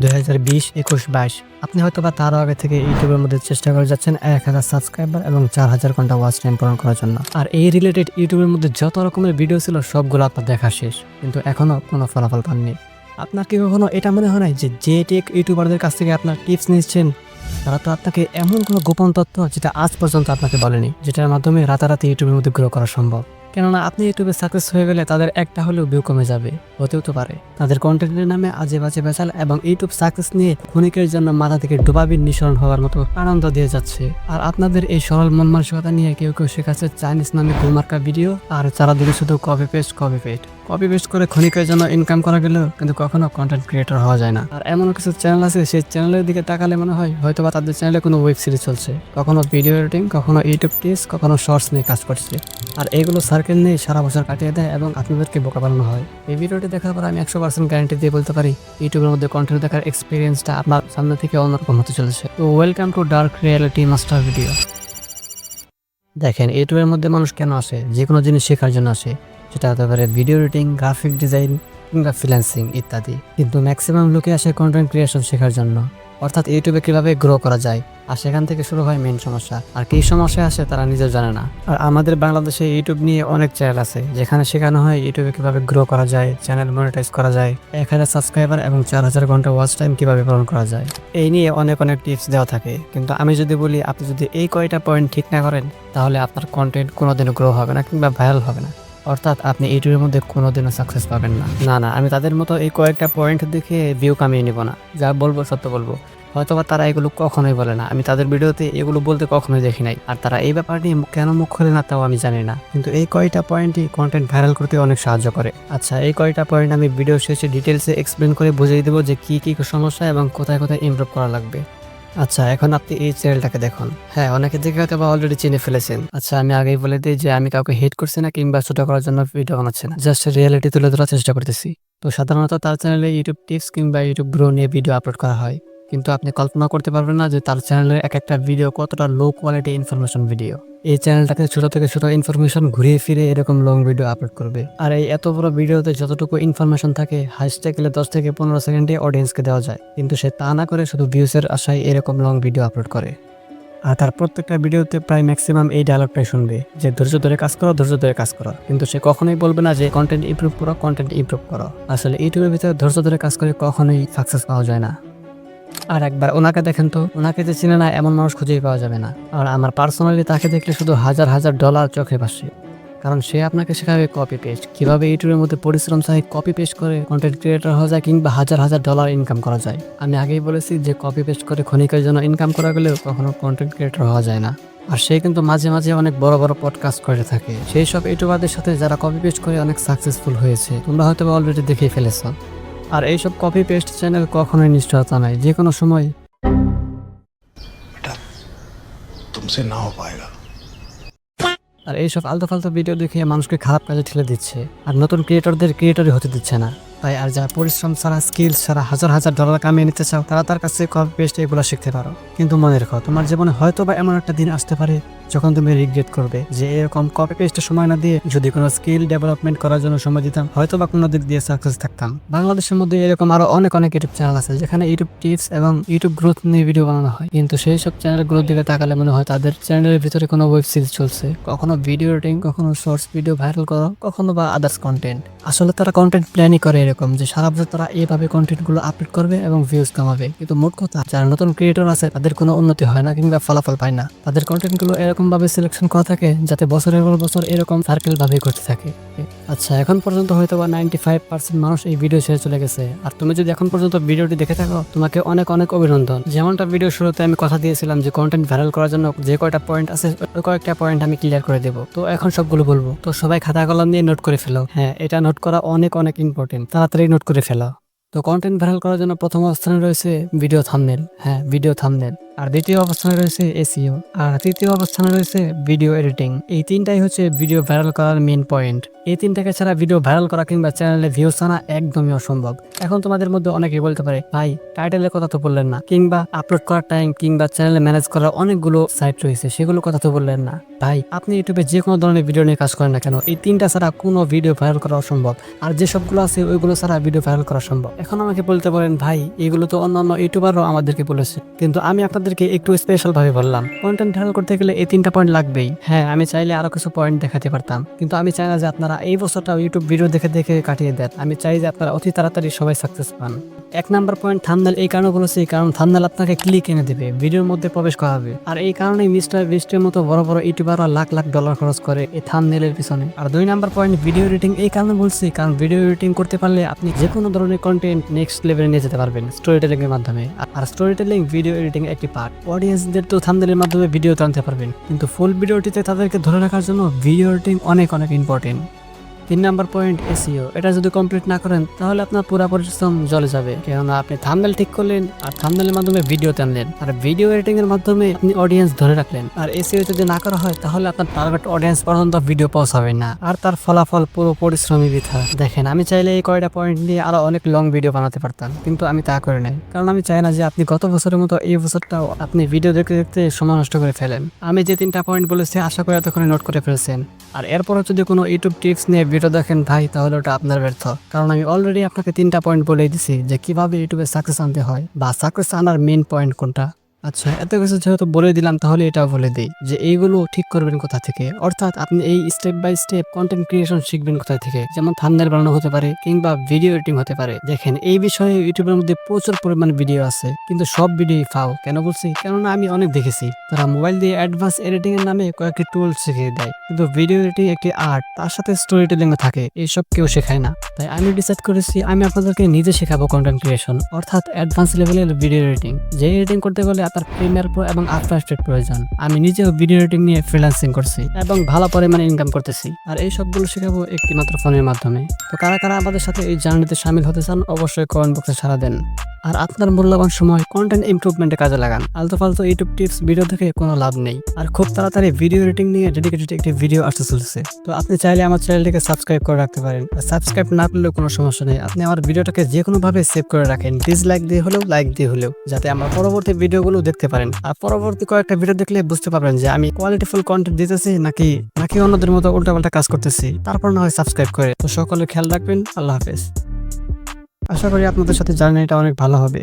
দুই হাজার বিশ, একুশ বাইশ। আপনি হয়তো বা তারও আগে থেকে ইউটিউবের মধ্যে চেষ্টা করে যাচ্ছেন এক হাজার সাবস্ক্রাইবার এবং চার হাজার ঘণ্টা ওয়াচ টাইম পূরণ করার জন্য। আর এই রিলেটেড ইউটিউবের মধ্যে যত রকমের ভিডিও ছিল, সবগুলো আপনার দেখা শেষ। কিন্তু এখনও কোনো ফলাফল পাননি। আপনার কি কখনো এটা মনে হয় না যে যে টেক ইউটিউবারদের কাছ থেকে আপনার টিপস নিচ্ছেন? তারা তো আপনাকে এমন কোনো গোপন তথ্য যেটা আজ পর্যন্ত আপনাকে বলেনি, যেটার মাধ্যমে রাতারাতি ইউটিউবের মধ্যে গ্রো করা সম্ভব। কেননা আপনি ইউটিউবে সাকসেস হয়ে গেলে তাদের একটা হলেও ভিউ কমে যাবে, হতেও তো পারে। তাদের কন্টেন্টের নামে আজে বাজে বেচাল এবং ইউটিউব সাকসেস নিয়ে ক্ষণিকের জন্য মাথা থেকে ডোবাবির নিঃসরণ হওয়ার মতো আনন্দ দিয়ে যাচ্ছে। আর আপনাদের এই সরল মন মানসিকতা নিয়ে কেউ কেউ শেখাচ্ছে চাইনিজ নামে গুলমার্কা ভিডিও আর যারা দিলে শুধু copy paste copy paste copy paste করে ক্ষণিকের জন্য ইনকাম করা গেলেও কিন্তু কখনো কন্টেন্ট ক্রিয়েটর হওয়া যায় না। আর এমন কিছু চ্যানেল আছে, সেই চ্যানেলের দিকে তাকালে মনে হয় হয়তো বা তাদের চ্যানেলে কোনো ওয়েব সিরিজ চলছে। কখনো ভিডিও এডিটিং কখনো ইউটিউব টিপস কখনো শর্টস নিয়ে কাজ করছে। আর এইগুলো সার্কেল নিয়ে সারা বছর কাটিয়ে দেয় এবং আপনাদেরকে বোকা বানানো হয়। এই ভিডিওটি দেখার পর আমি একশো পার্সেন্ট গ্যারান্টি দিয়ে বলতে পারি, ইউটিউবের মধ্যে কন্টেন্ট দেখার এক্সপিরিয়েন্সটা আপনার সামনে থেকে অন্যরকম হতে চলেছে। তো welcome to dark reality master video দেখেন, ইউটিউবের মধ্যে মানুষ কেন আসে? যে কোনো জিনিস শেখার জন্য আসে। সেটা হতে পারে ভিডিও এডিটিং গ্রাফিক ডিজাইন কিংবা ফ্রিল্যান্সিং ইত্যাদি। কিন্তু ম্যাক্সিমাম লোকে আসে কন্টেন্ট ক্রিয়েশন শেখার জন্য। অর্থাৎ ইউটিউবে কীভাবে গ্রো করা যায়, আর সেখান থেকে শুরু হয় মেন সমস্যা। আর কী সমস্যা আসে তারা নিজেও জানে না। আর আমাদের বাংলাদেশে ইউটিউব নিয়ে অনেক চ্যানেল আছে, যেখানে শেখানো হয় ইউটিউবে কীভাবে গ্রো করা যায় চ্যানেল মনিটাইজ করা যায়, এক হাজার সাবস্ক্রাইবার এবং চার হাজার ঘণ্টা ওয়াচ টাইম কীভাবে পূরণ করা যায়। এই নিয়ে অনেক অনেক টিপস দেওয়া থাকে। কিন্তু আমি যদি বলি, আপনি যদি এই কয়টা পয়েন্ট ঠিক না করেন, তাহলে আপনার কন্টেন্ট কোনোদিনও গ্রো হবে না কিংবা ভাইরাল হবে না। অর্থাৎ আপনি ইউটিউবের মধ্যে কোনোদিনও সাকসেস পাবেন না। না না, আমি তাদের মতো এই কয়েকটা পয়েন্ট দেখে ভিউ কামিয়ে নিব না। যা বলব, সত্য বলব। হয়তোবা তারা এগুলো কখনোই বলে না। আমি তাদের ভিডিওতে এগুলো বলতে কখনোই দেখি নাই। আর তারা এই ব্যাপার নিয়ে কেন মুখ খোলে না তাও আমি জানি না। কিন্তু এই কয়টা পয়েন্টই কন্টেন্ট ভাইরাল করতে অনেক সাহায্য করে। আচ্ছা এই কয়টা পয়েন্ট আমি ভিডিও শেষে ডিটেলসে এক্সপ্লেন করে বুঝিয়ে দেবো যে কি, কী সমস্যা এবং কোথায় কোথায় ইমপ্রুভ করা লাগবে। আচ্ছা এখন আপনি এই চ্যানেলটাকে দেখুন। হ্যাঁ অনেকে দেখে হয়তো বা অলরেডি চিনে ফেলেছেন। আচ্ছা আমি আগেই বলে দিই যে আমি কাউকে হেট করছি না কিংবা ছোট করার জন্য ভিডিও বানাচ্ছি না। জাস্ট রিয়েলিটি তুলে ধরার চেষ্টা করতেছি। তো সাধারণত তার চ্যানেলে ইউটিউব টিপস কিংবা ইউটিউব গ্রো নিয়ে ভিডিও আপলোড করা হয়। কিন্তু আপনি কল্পনা করতে পারবেন না যে তার চ্যানেলের এক একটা ভিডিও কতটা লো কোয়ালিটি ইনফরমেশন ভিডিও এই চ্যানেলটাকে ছোট থেকে ছোট ইনফরমেশন ঘুরিয়ে ফিরে এরকম লং ভিডিও আপলোড করবে। আর এই এত বড় ভিডিওতে যতটুকু ইনফরমেশন থাকে হাইস্টে গেলে দশ থেকে পনেরো সেকেন্ডে অডিয়েন্সকে দেওয়া যায়। কিন্তু সে তা না করে শুধু ভিউসের আশায় এরকম লং ভিডিও আপলোড করে। আর তার প্রত্যেকটা ভিডিওতে প্রায় ম্যাক্সিমাম এই ডায়লগটাই শুনবে, যে ধৈর্য ধরে কাজ করো, ধৈর্য ধরে কাজ করো। কিন্তু সে কখনোই বলবে না যে কন্টেন্ট ইমপ্রুভ করো কন্টেন্ট ইমপ্রুভ করো। আসলে ইউটিউবের ভিতরে ধৈর্য ধরে কাজ করে কখনোই সাকসেস পাওয়া যায় না। আর একবার ওনাকে দেখেন তো, ওনাকে যে চিনে না এমন মানুষ খুঁজেই পাওয়া যাবে না। আর আমার পার্সোনালি তাকে দেখলে শুধু হাজার হাজার ডলার চোখে ভাসে। কারণ সে আপনাকে শেখাবে কপি পেস্ট কীভাবে ইউটিউবের মধ্যে পরিশ্রম চাই কপি পেস্ট করে কন্টেন্ট ক্রিয়েটর হওয়া যায় কিংবা হাজার হাজার ডলার ইনকাম করা যায়। আমি আগেই বলেছি যে কপি পেস্ট করে ক্ষণিকের জন্য ইনকাম করা গেলেও কখনো কন্টেন্ট ক্রিয়েটর হওয়া যায় না। আর সে কিন্তু মাঝে মাঝে অনেক বড় বড় পডকাস্ট করে থাকে। সেই সব ইউটিউবারদের সাথে যারা কপি পেস্ট করে অনেক সাকসেসফুল হয়েছে, তোমরা হয়তো অলরেডি দেখেই ফেলেছ। আর এইসব কপি পেস্ট চ্যানেল কখনোই নিশ্চয়তা নাই যে কোনো সময়। তুমসে না হো আর এইসব আলতো ফালতো ভিডিও দেখে মানুষকে খারাপ কাজে ঠেলে দিচ্ছে আর নতুন ক্রিয়েটরদের ক্রিয়েটরই হতে দিচ্ছে না। তাই আর যারা পরিশ্রম ছাড়া স্কিল ছাড়া হাজার হাজার ডলার কামিয়ে নিতে চাও তারা তার কাছে কপি পেস্ট এগুলো শিখতে পারো। কিন্তু মনে রেখো তোমার জীবনে হয়তো বা এমন একটা দিন আসতে পারে যখন তুমি রিগ্রেট করবে যে এরকম কপি পেস্টে সময় না দিয়ে যদি কোনো স্কিল ডেভেলপমেন্ট করার জন্য সময় দিতাম হয়তো বা কোনো দিক দিয়ে সাকসেস থাকতাম। বাংলাদেশের মধ্যে এরকম আরও অনেক অনেক ইউটিউব চ্যানেল আছে, যেখানে ইউটিউব টিপস এবং ইউটিউব গ্রোথ নিয়ে ভিডিও বানানো হয়। কিন্তু সেই সব চ্যানেলের গ্রোথ দিকে তাকালে মনে হয় তাদের চ্যানেলের ভিতরে কোনো ওয়েব সিরিজ চলছে। কখনো ভিডিও এডিটিং কখনো শর্টস ভিডিও ভাইরাল করো, কখনো বা আদার্স কন্টেন্ট আসলে তারা কন্টেন্ট প্ল্যানই করে এরকম যে সারা বছর তারা এইভাবে কন্টেন্টগুলো আপলোড করবে এবং ভিউজ কামাবে। কিন্তু মোট কথা, যারা নতুন ক্রিয়েটর আছে, তাদের কোনো উন্নতি হয় না কিংবা ফলাফল পায় না। তাদের কন্টেন্টগুলো এরকম ভাবে সিলেকশন করা থাকে যাতে বছরের পর বছর এরকম সার্কেল ভাবে করতে থাকে। আচ্ছা এখন পর্যন্ত হয়তো বা নাইনটি ফাইভ পার্সেন্ট মানুষ এই ভিডিও ছেড়ে চলে গেছে। আর তুমি যদি এখন পর্যন্ত ভিডিওটি দেখে থাকো, তোমাকে অনেক অনেক অভিনন্দন। যেমনটা ভিডিও শুরুতে আমি কথা দিয়েছিলাম যে কন্টেন্ট ভাইরাল করার জন্য যে কয়টা পয়েন্ট আছে, ওই কয়েকটা পয়েন্ট আমি ক্লিয়ার করে দেবো। তো এখন সবগুলো বলব। তো সবাই খাতা কলম নিয়ে নোট করে ফেলো। হ্যাঁ এটা নোট করা অনেক অনেক ইম্পর্টেন্ট তাড়াতাড়ি নোট করে ফেলো। তো কন্টেন্ট ভাইরাল করার জন্য প্রথম অবস্থানে রয়েছে ভিডিও থামনেল হ্যাঁ ভিডিও থামনেল আর দ্বিতীয় অবস্থানে রয়েছে এসিও আর তৃতীয় অবস্থানে রয়েছে ভিডিও এডিটিং এই তিনটাই হচ্ছে ভিডিও ভাইরাল করার মেন পয়েন্ট এই তিনটাকে ছাড়া ভিডিও ভাইরাল করা কিংবা চ্যানেলে ভিউস আনা একদমই অসম্ভব। এখন তোমাদের মধ্যে অনেকেই বলতে পারে, ভাই টাইটেলের কথা তো বললেন না। কিংবা আপলোড করার টাইম কিংবা চ্যানেলে ম্যানেজ করার অনেকগুলো সাইট রয়েছে, সেগুলো কথা তো বললেন না। ভাই, আপনি ইউটিউবে যে কোনো ধরনের ভিডিও নিয়ে কাজ করেন না কেন? এই তিনটা ছাড়া কোনো ভিডিও ভাইরাল করা অসম্ভব। আর যে সবগুলো আছে, ওইগুলো ছাড়া ভিডিও ভাইরাল করা সম্ভব এখন আমাকে বলতে পারেন, ভাই, এগুলো তো অন্যান্য ইউটিউবাররাও আমাদেরকে বলেছে। কিন্তু আমি আপনাদেরকে একটু স্পেশাল ভাবে বললাম। কন্টেন্ট ভাইরাল করতে গেলে এই তিনটা পয়েন্ট লাগবেই। হ্যাঁ আমি চাইলে আরও কিছু পয়েন্ট দেখাতে পারতাম। কিন্তু আমি চাই না যে আপনারা এই বছরটা ইউটিউব ভিডিও দেখে দেখে কাটিয়ে দেন। আমি চাই যে আপনারা অতি তাড়াতাড়ি সবাই সাকসেস পান। এক নাম্বার পয়েন্ট থামনাল এই কারণে বলেছি, কারণ থামনাল আপনাকে ক্লিক এনে দেবে, ভিডিওর মধ্যে প্রবেশ করাবে। আর এই কারণেই মিস্টার বিস্টের মতো বড় বড় ইউটিউবাররা লাখ লাখ ডলার খরচ করে এই থামনেলের পিছনে। আর দুই নাম্বার পয়েন্ট ভিডিও এডিটিং এই কারণে বলছি, কারণ ভিডিও এডিটিং করতে পারলে আপনি যে কোনো ধরনের কন্টেন্ট নেক্সট লেভেলে নিয়ে যেতে পারবেন স্টোরি টেলিং এর মাধ্যমে। আর- স্টোরি টেলিং ভিডিও এডিটিং একটি পার্ট অডিয়েন্সদের তো থামনেলের মাধ্যমে ভিডিও আনতে পারবেন, কিন্তু ফুল ভিডিওটিতে তাদেরকে ধরে রাখার জন্য ভিডিও এডিটিং অনেক অনেক ইম্পর্টেন্ট তিন নাম্বার পয়েন্ট এসিও এটা যদি কমপ্লিট না করেন, তাহলে আপনার পুরা পরিশ্রম জলে যাবে। কেননা আপনি থামনেল ঠিক করলেন, আর থামনেলের মাধ্যমে ভিডিও টানলেন আর ভিডিও এডিটিং এর মাধ্যমে আপনি অডিয়েন্স ধরে রাখলেন। আর এসিও যদি না করা হয়, তাহলে আপনার টার্গেট অডিয়েন্স পর্যন্ত ভিডিও পৌঁছাবে না। আর তার ফলাফল পুরো পরিশ্রমী বৃথা। দেখেন, আমি চাইলে এই কয়টা পয়েন্ট নিয়ে আরও অনেক লং ভিডিও বানাতে পারতাম, কিন্তু আমি তা করে নাই। কারণ আমি চাই না যে আপনি গত বছরের মতো এই বছরটাও আপনি ভিডিও দেখতে দেখতে সময় নষ্ট করে ফেলেন। আমি যে তিনটা পয়েন্ট বলেছি, আশা করি এতক্ষণে নোট করে ফেলছেন। আর এরপরে যদি কোনো ইউটিউব টিপস নিয়ে ভিডিও দেখেন ভাই, তাহলে ওটা আপনার ব্যর্থ। কারণ আমি অলরেডি আপনাকে তিনটা পয়েন্ট বলে দিছি যে কীভাবে ইউটিউবে সাকসেস আনতে হয় বা সাকসেস আনার মেন পয়েন্ট কোনটা। আচ্ছা এত কিছু যেহেতু বলে দিলাম, তাহলে এটাও বলে দিই যে এইগুলো ঠিক করবেন কোথা থেকে? অর্থাৎ আপনি এই step by step content creation শিখবেন কোথা থেকে? যেমন থাম্বনেল বানানো হতে পারে কিংবা ভিডিও এডিটিং হতে পারে। দেখেন, এই বিষয়ে ইউটিউবের মধ্যে প্রচুর পরিমাণ ভিডিও আছে, কিন্তু সব ভিডিও ফাও কেন বলছি? কেননা আমি অনেক দেখেছি। তারা মোবাইল দিয়ে অ্যাডভান্স এডিটিং এর নামে কয়েকটি টুল শিখিয়ে দেয়, কিন্তু ভিডিও এডিটিং একটি আর্ট তার সাথে স্টোরি টেলিং থাকে। এইসব কেউ শেখায় না। তাই আমি ডিসাইড করেছি, আমি আপনাদেরকে নিজে শেখাবো কন্টেন্ট ক্রিয়েশন অর্থাৎ অ্যাডভান্স লেভেলের ভিডিও এডিটিং যে এডিটিং করতে গেলে আপনার প্রিমিয়ার প্রো এবং আফটার এফেক্ট প্রয়োজন। আমি নিজেও ভিডিও এডিটিং নিয়ে ফ্রিল্যান্সিং করছি এবং ভালো পরিমাণে ইনকাম করতেছি। আর এই সবগুলো শেখাবো একটি মাত্র ফোনের মাধ্যমে। তো কারা কারা আমাদের সাথে এই জার্নিতে সামিল হতে চান, অবশ্যই কমেন্ট বক্সে সারা দেন। আর আপনার মূল্যবান সময় কন্টেন্ট ইমপ্রুভমেন্টে কাজে লাগান। আলতু ফালতু ইউটিউব টিপস ভিডিও থেকে কোনো লাভ নেই। আর খুব তাড়াতাড়ি ভিডিও এডিটিং নিয়ে ডেডিকেটেড একটি ভিডিও আসতে চলছে। তো আপনি চাইলে আমার চ্যানেলটিকে সাবস্ক্রাইব করে রাখতে পারেন। আর সাবস্ক্রাইব না করলেও কোনো সমস্যা নেই। আপনি আমার ভিডিওটাকে যে কোনো ভাবে সেভ করে রাখেন। ডিসলাইক দিয়ে হলেও লাইক দিয়ে হলেও, যাতে আমার পরবর্তী ভিডিওগুলো দেখতে পারেন। আর পরবর্তী কয়েকটা ভিডিও দেখলে বুঝতে পারবেন যে আমি কোয়ালিটিফুল কন্টেন্ট দিতেছি নাকি নাকি অন্যদের মতো উল্টাপাল্টা কাজ করতেছি। তারপর না হয় সাবস্ক্রাইব করে। তো সকলে খেয়াল রাখবেন। আল্লাহ হাফেজ। আশা করি আপনাদের সাথে জার্নিটা অনেক ভালো হবে।